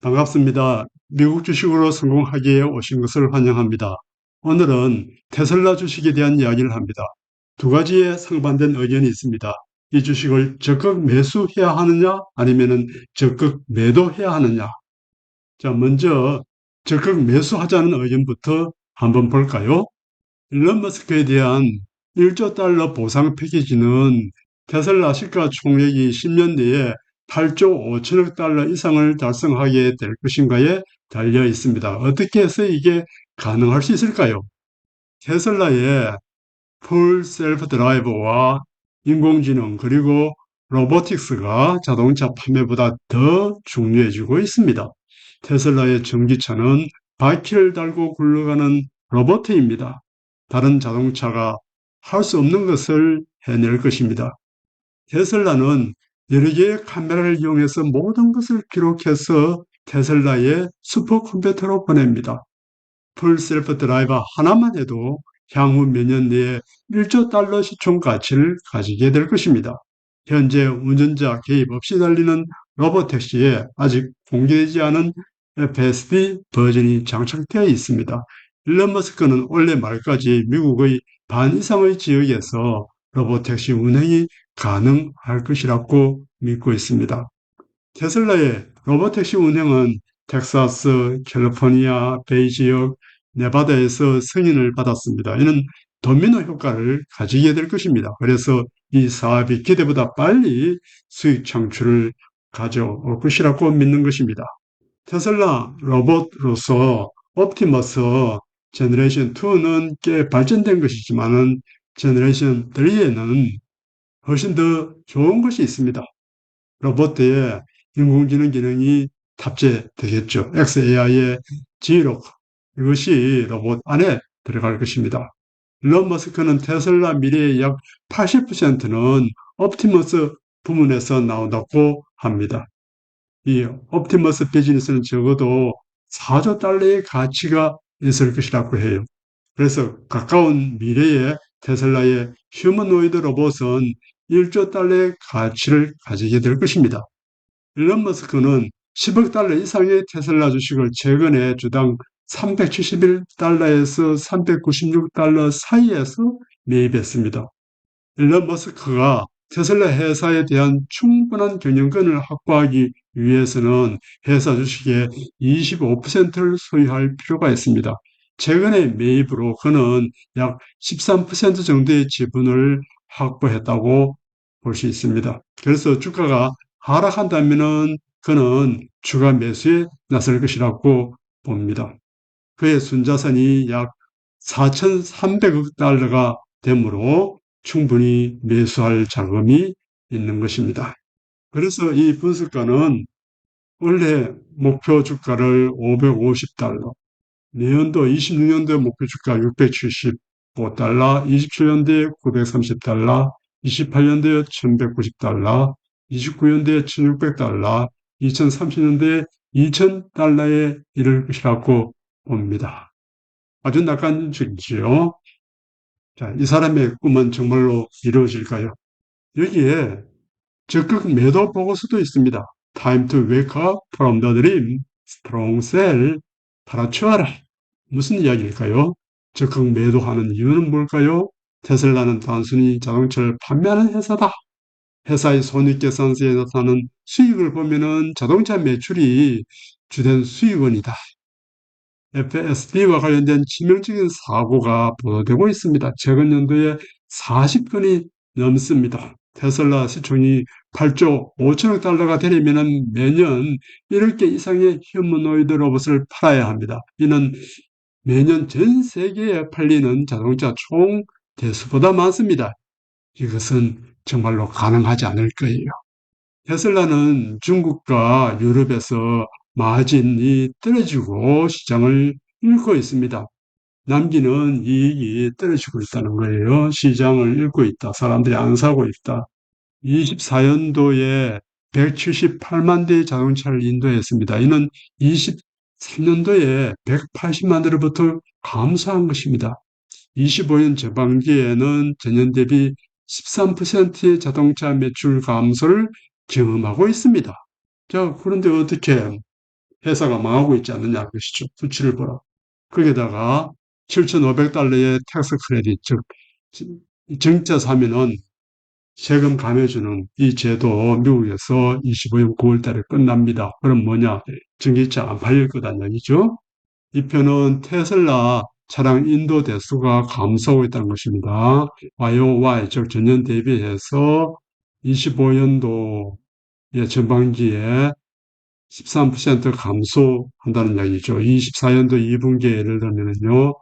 반갑습니다. 미국 주식으로 성공하기에 오신 것을 환영합니다. 오늘은 테슬라 주식에 대한 이야기를 합니다. 두 가지의 상반된 의견이 있습니다. 이 주식을 적극 매수해야 하느냐 아니면 적극 매도해야 하느냐. 자, 먼저 적극 매수하자는 의견부터 한번 볼까요? 일론 머스크에 대한 1조 달러 보상 패키지는 테슬라 시가 총액이 10년 내에 8조 5천억 달러 이상을 달성하게 될 것인가에 달려 있습니다. 어떻게 해서 이게 가능할 수 있을까요? 테슬라의 풀 셀프 드라이버와 인공지능 그리고 로보틱스가 자동차 판매보다 더 중요해지고 있습니다. 테슬라의 전기차는 바퀴를 달고 굴러가는 로봇입니다. 다른 자동차가 할 수 없는 것을 해낼 것입니다. 테슬라는 여러 개의 카메라를 이용해서 모든 것을 기록해서 테슬라의 슈퍼컴퓨터로 보냅니다. 풀 셀프 드라이버 하나만 해도 향후 몇 년 내에 1조 달러 시총 가치를 가지게 될 것입니다. 현재 운전자 개입 없이 달리는 로봇 택시에 아직 공개되지 않은 FSD 버전이 장착되어 있습니다. 일론 머스크는 올해 말까지 미국의 반 이상의 지역에서 로봇택시 운행이 가능할 것이라고 믿고 있습니다. 테슬라의 로봇택시 운행은 텍사스, 캘리포니아, 베이 지역, 네바다에서 승인을 받았습니다. 이는 도미노 효과를 가지게 될 것입니다. 그래서 이 사업이 기대보다 빨리 수익 창출을 가져올 것이라고 믿는 것입니다. 테슬라 로봇으로서 옵티머스 제너레이션 2는 꽤 발전된 것이지만은 제너레이션 3에는 훨씬 더 좋은 것이 있습니다. 로봇에 인공지능 기능이 탑재되겠죠. XAI의 G로 이것이 로봇 안에 들어갈 것입니다. 일론 머스크는 테슬라 미래의 약 80%는 옵티머스 부문에서 나온다고 합니다. 이 옵티머스 비즈니스는 적어도 4조 달러의 가치가 있을 것이라고 해요. 그래서 가까운 미래에 테슬라의 휴머노이드 로봇은 1조 달러의 가치를 가지게 될 것입니다. 일론 머스크는 10억 달러 이상의 테슬라 주식을 최근에 주당 371달러에서 396달러 사이에서 매입했습니다. 일론 머스크가 테슬라 회사에 대한 충분한 경영권을 확보하기 위해서는 회사 주식의 25%를 소유할 필요가 있습니다. 최근의 매입으로 그는 약 13% 정도의 지분을 확보했다고 볼 수 있습니다. 그래서 주가가 하락한다면 그는 추가 매수에 나설 것이라고 봅니다. 그의 순자산이 약 4,300억 달러가 되므로 충분히 매수할 자금이 있는 것입니다. 그래서 이 분석가는 원래 목표 주가를 550달러, 내년도 26년도 목표 주가 675달러, 27년도에 930달러, 28년도에 1190달러, 29년도에 1600달러, 2030년도에 2000달러에 이를 것이라고 봅니다. 아주 낙관적이지요. 자, 이 사람의 꿈은 정말로 이루어질까요? 여기에 적극 매도 보고서도 있습니다. Time to wake up from the dream. Strong sell. 팔아치워라. 무슨 이야기일까요? 적극 매도하는 이유는 뭘까요? 테슬라는 단순히 자동차를 판매하는 회사다. 회사의 손익계산서에 나타나는 수익을 보면은 자동차 매출이 주된 수익원이다. FSD와 관련된 치명적인 사고가 보도되고 있습니다. 최근 연도에 40건이 넘습니다. 테슬라 시총이 8조 5천억 달러가 되려면 매년 1억 개 이상의 휴머노이드 로봇을 팔아야 합니다. 이는 매년 전 세계에 팔리는 자동차 총 대수보다 많습니다. 이것은 정말로 가능하지 않을 거예요. 테슬라는 중국과 유럽에서 마진이 떨어지고 시장을 잃고 있습니다. 남기는 이익이 떨어지고 있다는 거예요. 시장을 잃고 있다. 사람들이 안 사고 있다. 24년도에 178만 대의 자동차를 인도했습니다. 이는 23년도에 180만 대로부터 감소한 것입니다. 25년 전반기에는 전년 대비 13%의 자동차 매출 감소를 경험하고 있습니다. 자, 그런데 어떻게 회사가 망하고 있지 않느냐 그것이죠. 수치를 보라. 거기다가 7,500달러의 텍스 크레딧, 즉 정자 사면은 세금 감해주는 이 제도 미국에서 25년 9월 달에 끝납니다. 그럼 뭐냐? 전기차 안 팔릴 거다는 얘기죠. 이 표는 테슬라 차량 인도 대수가 감소하고 있다는 것입니다. YOY, 즉 전년 대비해서 25년도 전반기에 13% 감소한다는 이야기죠. 24년도 2분기에 예를 들면요.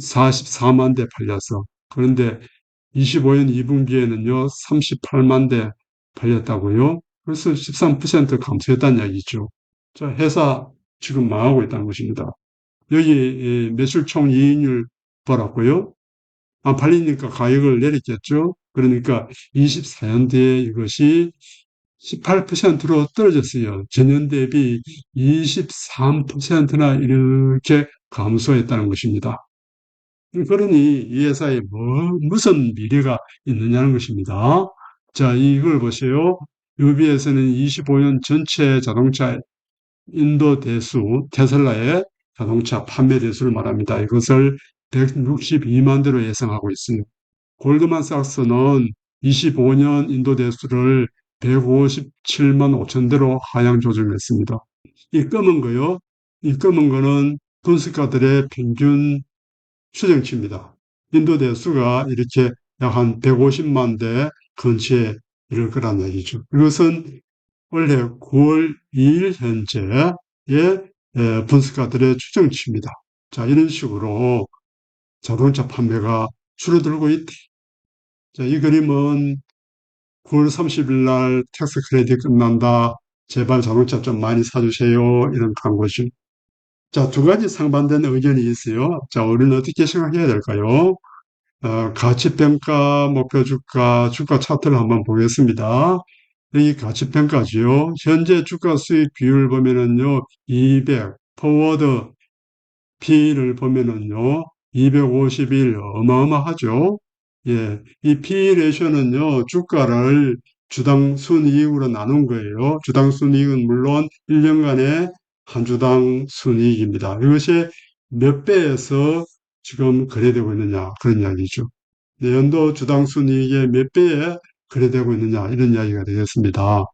44만 대 팔려서. 그런데 25년 2분기에는요. 38만 대 팔렸다고요. 그래서 13% 감소했다는 이야기죠. 자, 회사 지금 망하고 있다는 것입니다. 여기 매출 총 이익률 보라고요. 안 팔리니까 가격을 내렸겠죠. 그러니까 24년도에 이것이 18%로 떨어졌어요. 전년 대비 23%나 이렇게 감소했다는 것입니다. 그러니 이 회사에 뭐, 무슨 미래가 있느냐는 것입니다. 자, 이걸 보세요. UBS는 25년 전체 자동차 인도 대수, 테슬라의 자동차 판매 대수를 말합니다. 이것을 162만 대로 예상하고 있습니다. 골드만삭스는 25년 인도 대수를 157만 5천 대로 하향 조정했습니다. 이 검은 거요. 이 검은 거는 분석가들의 평균 추정치입니다. 인도 대수가 이렇게 약 한 150만 대 근처에 이를 거란 얘기죠. 이것은 원래 9월 2일 현재의 분석가들의 추정치입니다. 자, 이런 식으로 자동차 판매가 줄어들고 있다. 자, 이 그림은 9월 30일 날 텍스 크레딧 끝난다. 제발 자동차 좀 많이 사주세요. 이런 광고죠. 자, 두 가지 상반된 의견이 있어요. 자, 우리는 어떻게 생각해야 될까요? 어, 가치평가, 목표주가, 주가 차트를 한번 보겠습니다. 여기 가치평가지요. 현재 주가 수익 비율 보면은요, 200, 포워드 P를 보면은요, 251, 어마어마하죠. 예, 이 P 레이쇼는요, 주가를 주당 순이익으로 나눈 거예요. 주당 순이익은 물론 1년간의 한 주당 순이익입니다. 이것이 몇 배에서 지금 거래되고 있느냐 그런 이야기죠. 연도 주당 순이익의 몇 배에 거래되고 있느냐 이런 이야기가 되겠습니다.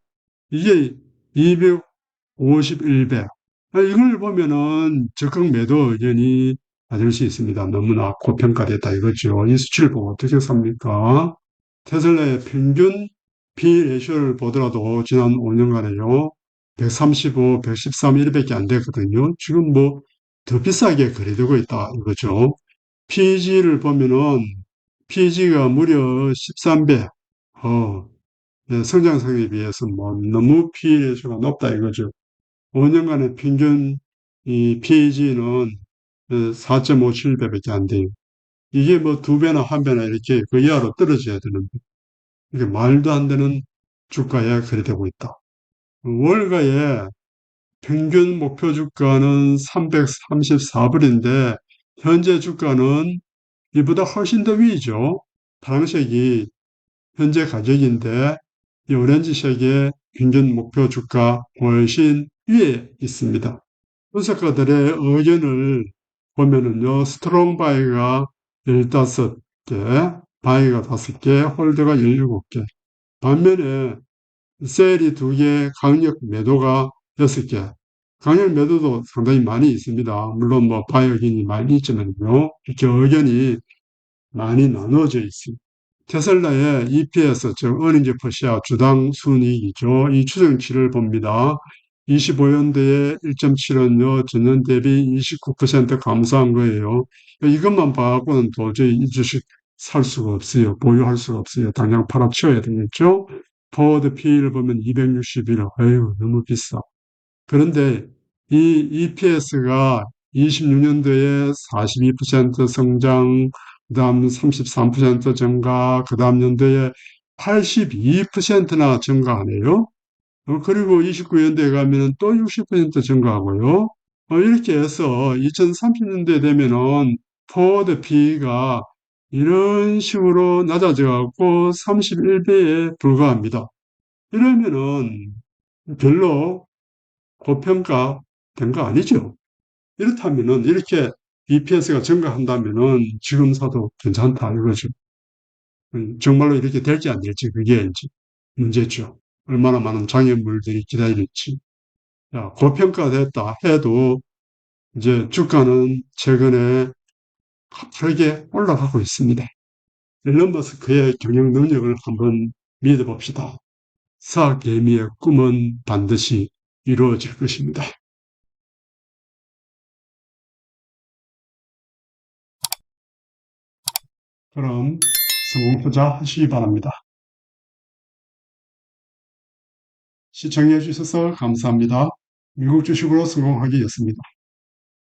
이게 251배. 이걸 보면은 적극 매도 의견이 받을 수 있습니다. 너무나 고평가됐다 이거죠. 이 수치를 보고 어떻게 삽니까? 테슬라의 평균 P 레이쇼를 보더라도 지난 5년간에요. 135, 113 이렇게 안 됐거든요. 지금 뭐 더 비싸게 거래되고 있다 이거죠. PEG를 보면은 PEG가 무려 13배. 어, 네, 성장성에 비해서 뭐 너무 PE 레이쇼가 높다 이거죠. 5년간의 평균 이 PEG는 4.57배밖에 안 돼요. 이게 뭐 두 배나 한 배나 이렇게 그 이하로 떨어져야 되는데 이게 말도 안 되는 주가에 거래되고 있다. 월가의 평균 목표 주가는 334불인데 현재 주가는 이보다 훨씬 더 위죠. 파란색이 현재 가격인데 이 오렌지색의 평균 목표 주가 훨씬 위에 있습니다. 분석가들의 의견을 보면은요, 스트롱 바이가 15개, 바이가 5개, 홀드가 17개. 반면에 셀이 2개, 강력 매도가 6개. 강력 매도도 상당히 많이 있습니다. 물론 뭐 바이 의견이 많이 있지만요. 이렇게 의견이 많이 나눠져 있습니다. 테슬라의 EPS, 즉 어닝즈 퍼시아 주당 순이익이죠. 이 추정치를 봅니다. 25년도에 1.7원요, 전년 대비 29% 감소한 거예요. 이것만 봐갖고는 도저히 이 주식 살 수가 없어요. 보유할 수가 없어요. 당장 팔아치워야 되겠죠? 포워드 P를 보면 261, 아유, 너무 비싸. 그런데 이 EPS가 26년도에 42% 성장, 그 다음 33% 증가, 그 다음 연도에 82%나 증가하네요. 어, 그리고 29년도에 가면은 또60% 증가하고요. 어, 이렇게 해서 2030년도에 되면은 포워드 P가 이런 식으로 낮아져 갖고 31배에 불과합니다. 이러면은 별로 고평가 된 거 아니죠? 이렇다면은 이렇게 EPS가 증가한다면은 지금 사도 괜찮다 이거죠. 음, 정말로 이렇게 될지 안 될지 그게 이제 문제죠. 얼마나 많은 장애물들이 기다릴지. 자, 고평가됐다 해도 이제 주가는 최근에 가파르게 올라가고 있습니다. 앨런 머스크의 경영 능력을 한번 믿어봅시다. 사개미의 꿈은 반드시 이루어질 것입니다. 그럼 성공 투자 하시기 바랍니다. 시청해 주셔서 감사합니다. 미국 주식으로 성공하기였습니다.